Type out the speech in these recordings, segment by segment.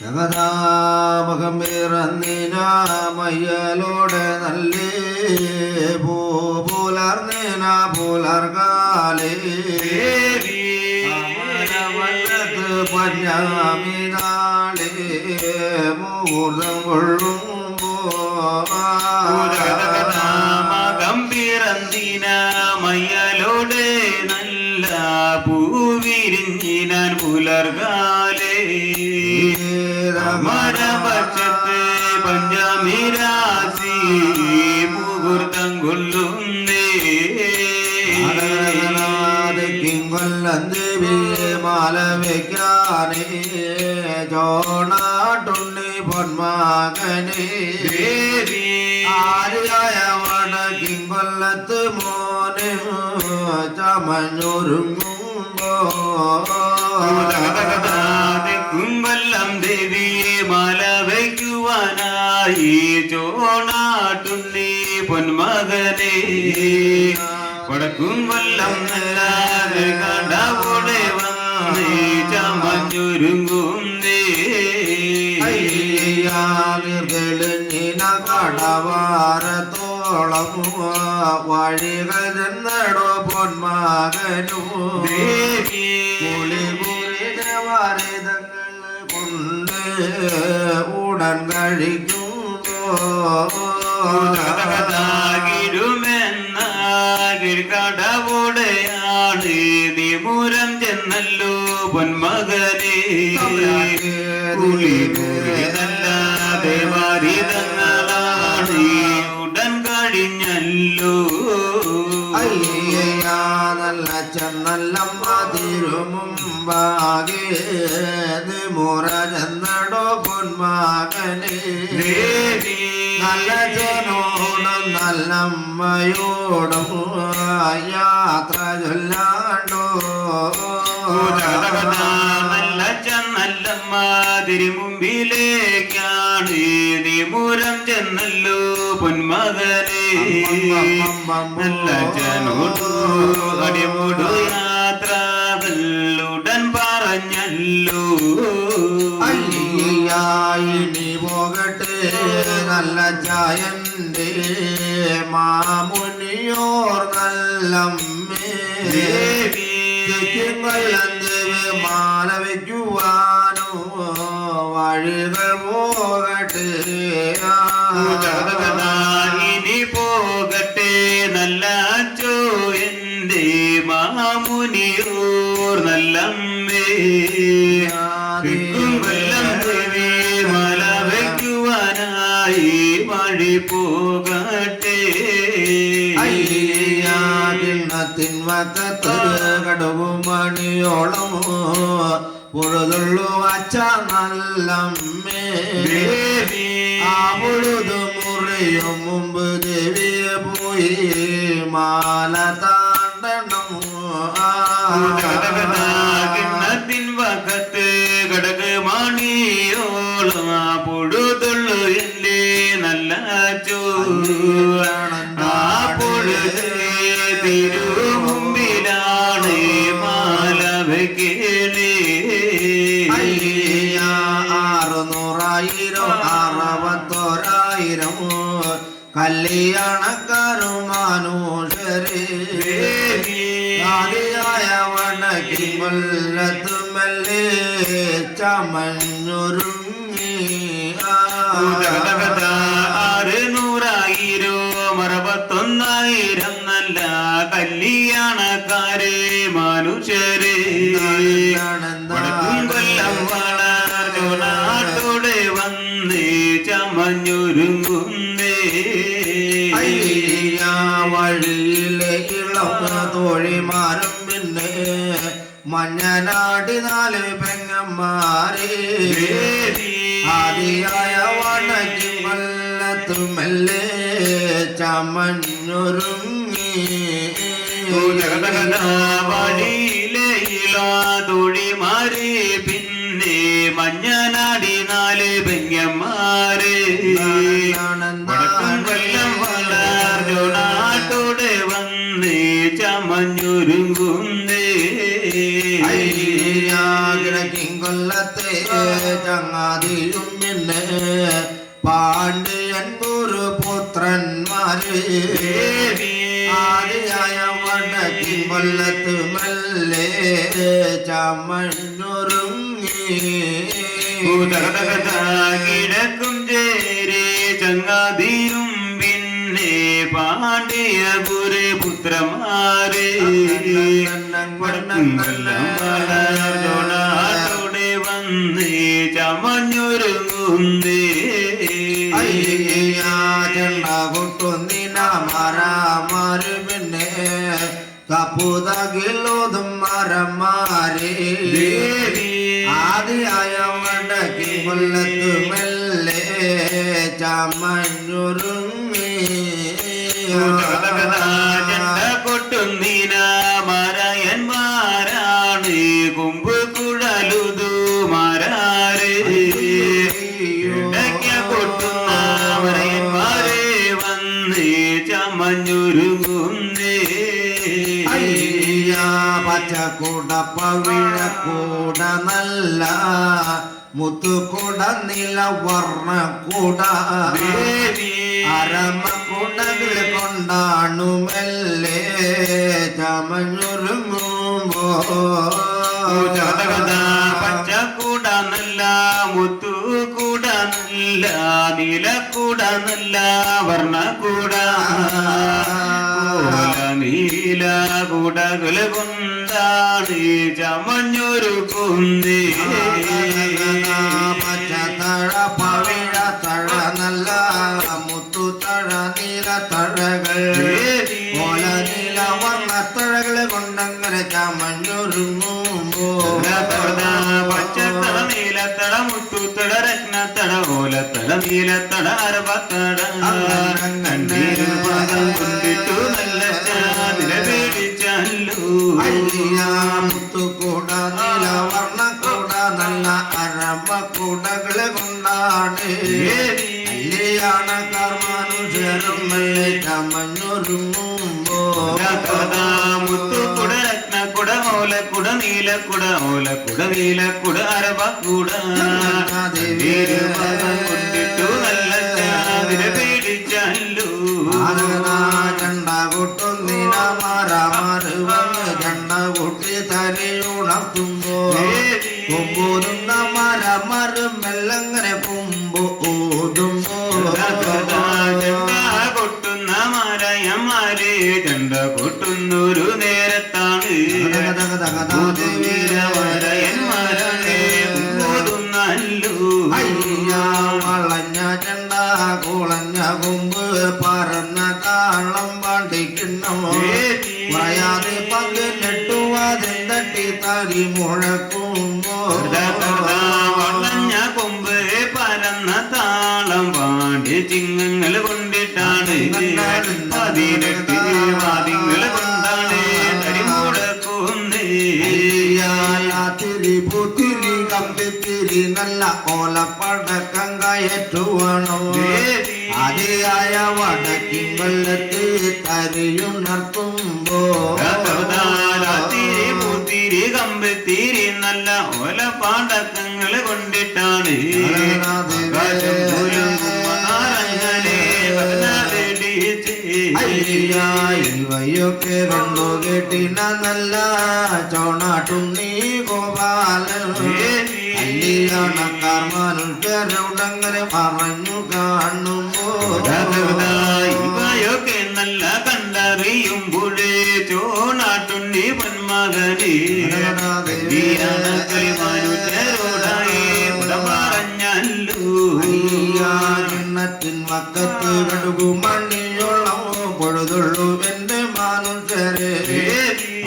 ജഗതാമകം പിറന്നിനാമയ്യലോടെ നല്ലേ പുലർന്നിന പുലർകാലേ. പഞ്ഞാമിനാളേ മുഹൂർത്തം കൊള്ളുമ്പോ. മകം പിറന്നിന മയ്യലോട് നല്ല പൂവിരിഞ്ഞിനാൻ പുലർകാലേ മരപക്ഷത്ത് പഞ്ചമി രാശി മുഹൂർത്തം കൊള്ളുന്നേ കൊല്ലം ദേവിയെ മാല വയ്ക്കാനേ. ചോണാട്ടുണ്ണി പൊന്മാകനേ. ആര്യായ വടക്കിങ്കൊല്ലത്ത് മോനെ ചമഞ്ഞൊരുങ്ങുമ്പോ. കുമ്പല്ലം ദേവിയെ മാല വയ്ക്കുവാനായി ചോണാട്ടുണ്ണി പൊന്മകനെ. വടക്കും കൊല്ലം നല്ലാതെ കടവിടെ വന്നേ അയ്യാതിർതെളിഞ്ഞിന കടവാരത്തോളം വഴികൾ ചെന്നടോ പൊന്മകനു. ദേവി. കുളികുരിതവാരിതങ്ങൾ കൊണ്ട് ഉടൻ കഴിക്കുമ്പോ കടവുടെയാണ് നിമുരം ചെന്നല്ലോ പൊന്മകനെ. കുളികൂടിയതല്ലാതെ വാരിതങ്ങളാണ് ഉടൻ കഴിഞ്ഞല്ലോ. നല്ല ചെന്നല്ലമ്മ തിരുമുമ്പാകേത് മുറ ചെന്നടോ പൊന്മാകനെ. ദേവി. നല്ല ജനോടും നല്ലമ്മയോടും യാത്ര ചൊല്ലാണ്ടോ. തിരുമുമ്പിലേക്കാണ് നിമുരം ചെന്നല്ലോ പൊന്മകനെ. നല്ല ജനോടു അടിമുടു യാത്ര ഉടൻ പറഞ്ഞല്ലോ അയ്യായിനി പോകട്ടെ നല്ല ചായന്റെ മാമുനിയോർ നല്ലമ്മേ. ദേവി ദേവി മാല വയ്ക്കുവാനോ വഴികൾ പോകട്ടെ ഇനി പോകട്ടെ നല്ല അച്ചോ എന്റെ മാമുനിയോർ നല്ലമ്മേ. മല വയ്ക്കുവാനായി വഴി പോകട്ടെ. അയ്യാതിണ്ണത്തിൻ വക്കത്ത് കടുകുമണിയോളം പൊഴുതുള്ളു അച്ഛ നല്ലമ്മേ. ആ പൊഴുതു മുറിയും മുമ്പ് ദേവിയെ പോയി മാല താണ്ടണം. കിണ്ണത്തിൻ വക്കത്ത് കടക് മണിയോളം ആ പൊഴുതുള്ളു എന്റെ നല്ല ചോ കല്യാണക്കാരും മനുഷ്യരെ ആദിയായ വടക്കി കൊല്ലത്തുമല്ലേ ചമഞ്ഞൊരുങ്ങി. ആറ് നൂറായിരോ അറുപത്തൊന്നായിരം നല്ല കല്യാണക്കാരെ മനുഷ്യരെ കൊല്ലം വളർന്നു നാട്ടോടെ വന്ന് ചമഞ്ഞൊരുങ്ങുന്നേ മഞ്ഞനാടി നാല് പെങ്ങന്മാരെ. ആദിയായ വണക്കി വല്ലത്തുമല്ലേ ചമഞ്ഞൊരുങ്ങി. തൊഴിമാരെ പിന്നെ മഞ്ഞനാടി നാല് പെങ്ങന്മാരെ. ആദിയായ വടക്കി കൊല്ലത്ത് മെല്ലെ ചമഞ്ഞൊരുങ്ങി കിടക്കും ചേരെ ചങ്ങാതിയും പിന്നെ പാണ്ഡ്യപുര ഗുരുപുത്രന്മാരെ വളർന്നോടെ വന്ന് ചമഞ്ഞൊരുങ്ങുന്നേ ചെണ്ട കൊട്ടുന്നിന കപ്പുതകിലോതും മരമാരെ ആദിയായ വടക്കി കൊല്ലത്തു മെല്ലെ ചമഞ്ഞൊരുങ്ങി. കൊട്ടുന്നീന മരയന്മാരാണ് കുമ്പ് കുഴലുതു മരാരേ കൊട്ടുന്ന മരയന്മാരെ വന്ന് പച്ചക്കൂട പവിഴക്കൂട നല്ല മുത്തുകുട നില വർണക്കൂട അരമക്കുടകൾ കൊണ്ടാണു മെല്ലെ ചമഞ്ഞൊരുങ്ങുമ്പോ. പച്ചക്കൂട നല്ല മുത്തുകൂട നല്ല നീലക്കൂട നല്ല വർണക്കൂട ഓല നീല കൂടകൾ കൊണ്ടാണ് ചമഞ്ഞൊരു കുന്തി. പച്ചത്തഴ പവിഴ തഴ നല്ല മുത്തു തഴ നീല തഴകൾ. ഓല നീല വർണത്തഴകളെ കൊണ്ടങ്ങനെ ചമഞ്ഞൊരുങ്ങുമ്പോ പച്ചത്തട നീലത്തട മുത്തുത്തട രത്നത്തട ഓലത്തട നീലത്തട അരപത്തട കണ്ണീർ പാദം കൊണ്ടിട്ടു നല്ല അയ്യ മുത്തുകൂട നീല കൂട നല്ല അരമ കൂടകളെ കൊണ്ടാണ് അല്ലിയാണ് കർമാനുഷരും മുത്തുക്കുട രത്നക്കുട ഓലക്കുട നീലക്കുട ഓലക്കുട നീലക്കുട അരപക്കുട കൂട കൊണ്ടിട്ടു നല്ല ചാതിര പേടിച്ചല്ലോ ചണ്ട കൊട്ടുന്നിന മാറാമാറ് കൊട്ടി തലയുണർത്തുമ്പോ കൊമ്പൂതുന്ന മരമറ് മെല്ലങ്ങനെ കൊമ്പ് ഊതുമ്പോ. കൊട്ടുന്ന മരയന്മാരെ കണ്ട കൊട്ടുന്നൊരു നേരത്താണ്. മരയന്മാരാണ് ഓതുന്നല്ലോ അയ്യ വളഞ്ഞ ചണ്ട കുളഞ്ഞ കൊമ്പ് പറന്ന താളം പാണ്ടിക്കുന്നോ പറയാതെ പങ്കിലിട്ടു അതിൽ തട്ടി തടി മുഴക്കുമ്പോ വളഞ്ഞ കൊമ്പ് പരന്ന താളം പാണ്ഡ്യ ചിങ്ങങ്ങൾ കൊണ്ടിട്ടാണ് പതിനെട്ട് കൊണ്ടാണ് തിരി പുത്തിരി കമ്പിത്തിരി നല്ല ഓലപ്പടക്കം കയറ്റുവാണോ? അതിയായ വടക്കിൻ വെള്ളത്തിൽ തരിയുണർത്തുമ്പോ തിരി പൂത്തിരി തീരെ നല്ല ഓല പാടക്കങ്ങൾ കൊണ്ടിട്ടാണ്. ഇവയൊക്കെ രണ്ടു കേട്ടിന നല്ല ചോണാട്ടുണ്ണി ഗോപാലൻ. കല്യാണക്കാർ മനുഷ്യരുടങ്ങനെ പറഞ്ഞു കാണുമ്പോ. ഇവയൊക്കെ നല്ല കണ്ടറിയുമ്പോഴേ ചോണാട്ടുണ്ണി പൊന്മകനെ മനുഷ്യരോടായി പറഞ്ഞല്ലോ ിൻ വക്കത്ത് കടുകുമണിയോളം പൊഴുതുള്ളൂ എന്റെ മനുഷ്യരെ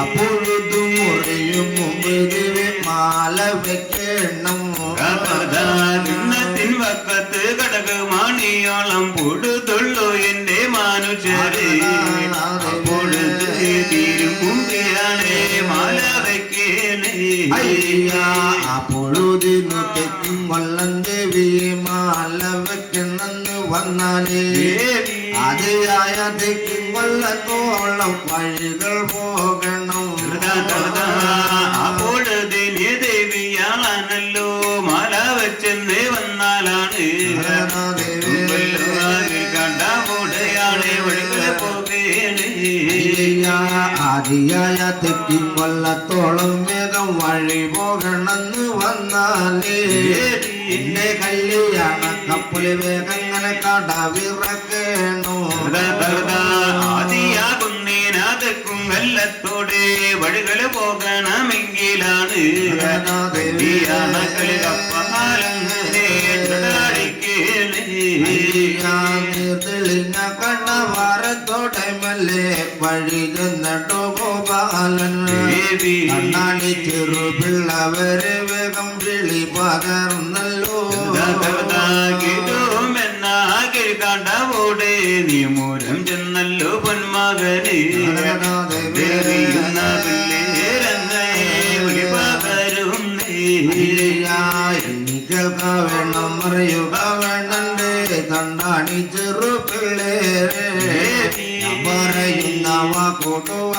അപ്പൊഴുതു മുറിയും മുമ്പ് മാല വെക്കണം. ിൻ വക്കത്ത് കടക മണിയോളം പൊടുതുള്ളൂ എന്റെ മനുഷ്യരെ പൊടുത് അപ്പൊഴുതിനു തെക്കും കൊല്ലം ദേവി മാല വെക്കണമെന്ന് വന്നാലേ. അതിയായ തെക്കും കൊല്ലത്തോളം വഴികൾ പോകണം ആദിയായ തെക്കും കൊല്ലത്തോളം വേഗം വഴി പോകണമെന്ന് വന്നാലേ. എന്റെ കല്യാണ കപ്പൽ വേഗങ്ങനെ കടവിറക്കേണോ? ആദിയാകുന്നേനാഥക്കും വെല്ലത്തോടെ വഴികൾ പോകണമെങ്കിലാണ്. കളി കണ്ണവാരത്തോടെ മെല്ലെ വഴി ചെന്നിട്ടു ഗോപാലൻ കണ്ണാടി ചെറു പിള്ളവരെ വേഗം വിളി പകർന്നല്ലോ. കണ്ടവോടെ നീ മൂലം ചെന്നല്ലോ പൊന്മകന്.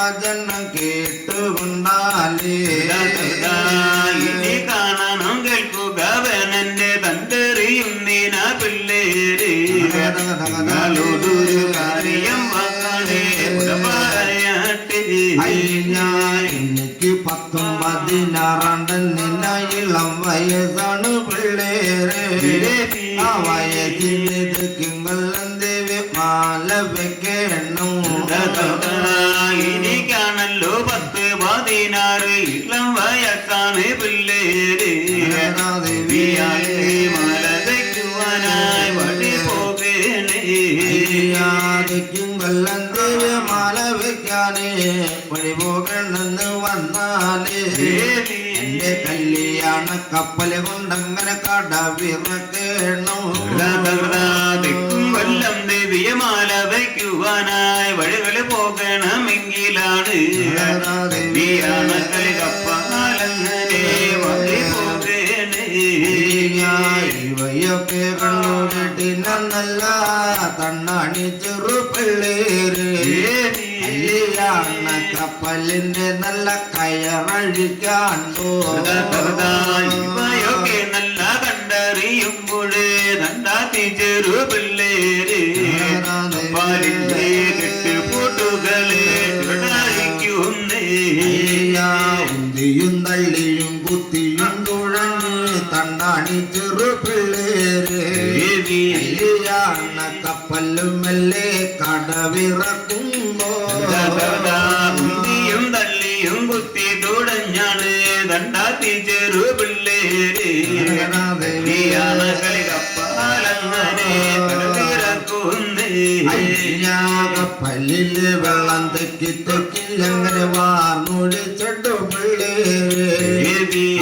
വചനം കേട്ടുകൊണ്ടാലേ. ഇനി കാണണം കേൾക്കുക വേനന്റെ തന്തെറിയുന്നീന പിള്ളേര്. ഞങ്ങളോടൊരു കാര്യം എനിക്ക് പത്തും പതിനാറാണ്ടൻ നിന്ന ഇളം വയസ്സാണ് പിള്ളേരെ ആ വയസ്സിന് പത്ത് പതിനാറ് ഇളം വയസ്സാണ് പിള്ളേര്. മല വയ്ക്കുവാനായി വഴി പോകേണേ. കൊല്ലം ദേവി മാല വെക്കാനേ. വഴി പോകണമെന്ന് വന്നാലേ. എന്റെ കല്യാണ കപ്പൽ കൊണ്ടങ്ങനെ കടവിറക്കണം. വയ്ക്കുവാനായി വഴികൾ പോകണമെങ്കിലാണ്. കളി കപ്പാലങ്ങനെ വഴി പോകേണേ. ഇവയൊക്കെ തണ്ണാണി കപ്പലിന്റെ നല്ല കയറഴിക്കാൻ ഇവയൊക്കെ നല്ല കണ്ടറിയുമ്പോഴേ നണ്ടാത്തി ചെറു പിള്ളേര്. പാലിന്റെ കെട്ടുപൂട്ടുകളെ ഉന്തിയും തള്ളിയും കുത്തിയും തുഴഞ്ഞ് തണ്ണാണി ചെറു പിള്ളേര്. കല്യാണ കപ്പലും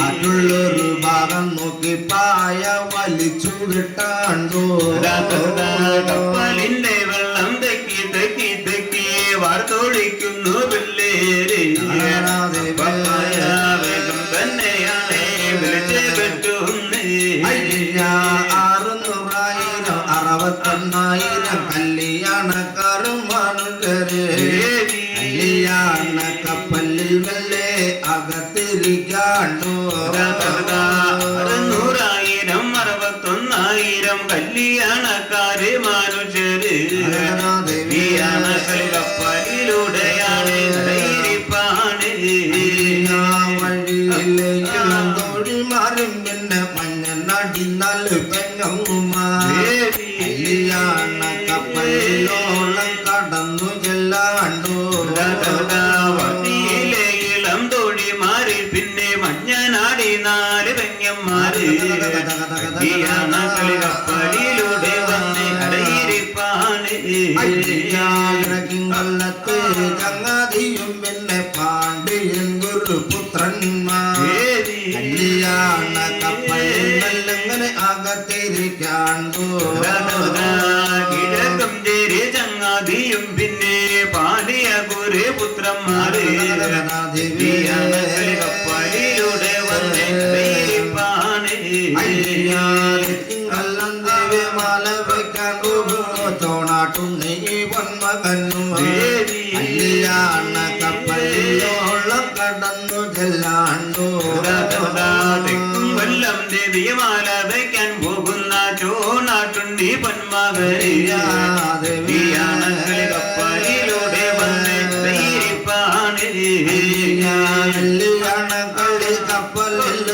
അതിലുള്ളൊരു ഭാഗം നോക്കി പായ വലിച്ചു കിട്ടാണ്ടോ കപ്പലിന്റെ വെള്ളം തെക്കി തെക്കി തെക്കി വാർത്തൊളിക്കുന്നു പിള്ളേര് തന്നെയാണ് വിളിച്ച് പറ്റുന്നേ അറുന്നൂറായിരം അറുപത്തൊന്നായിരം കല്യാണക്കാരും മനുഷ്യര് കല്യാണ കപ്പലിൽ മെല്ലെ അകത്തിരിക്കാണ്ടോ അറുന്നൂറായിരം നാല് പെങ്ങന്മാര് കളി കപ്പലിലൂടെ വന്ന് അടയിരിപ്പാണ് കൊല്ലത്ത് ചങ്ങാതിയും പിന്നെ പാണ്ഡ്യൻ ഗുരുപുത്രന്മാർ കല്യാണ കപ്പലിങ്ങനെ അകത്തിരിക്കാണ്ടോ കിഴക്കും ചേരി ചങ്ങാതിയും പിന്നെ പാടിയ കുറെ പുത്രന്മാര്. കളി കപ്പലിലൂടെ വന്ന് പൊന്മകനും കല്യാണ കപ്പലിലോളം കടന്നു വയ്ക്കാൻ പോകുന്ന ചോണാട്ടു ദേവി കപ്പലിൽ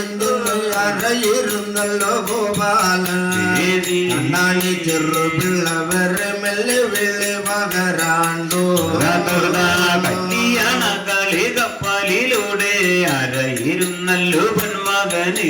അറയിരുന്നല്ലോ ഗോപാലൻ ചെറു ചെറുപിള്ളവരെ മെല്ലെ വെള്ളി പകരാണ്ടോ കല്യാണ കളി കപ്പലിലൂടെ അരയിരുന്നല്ലോ പൊന്മകന്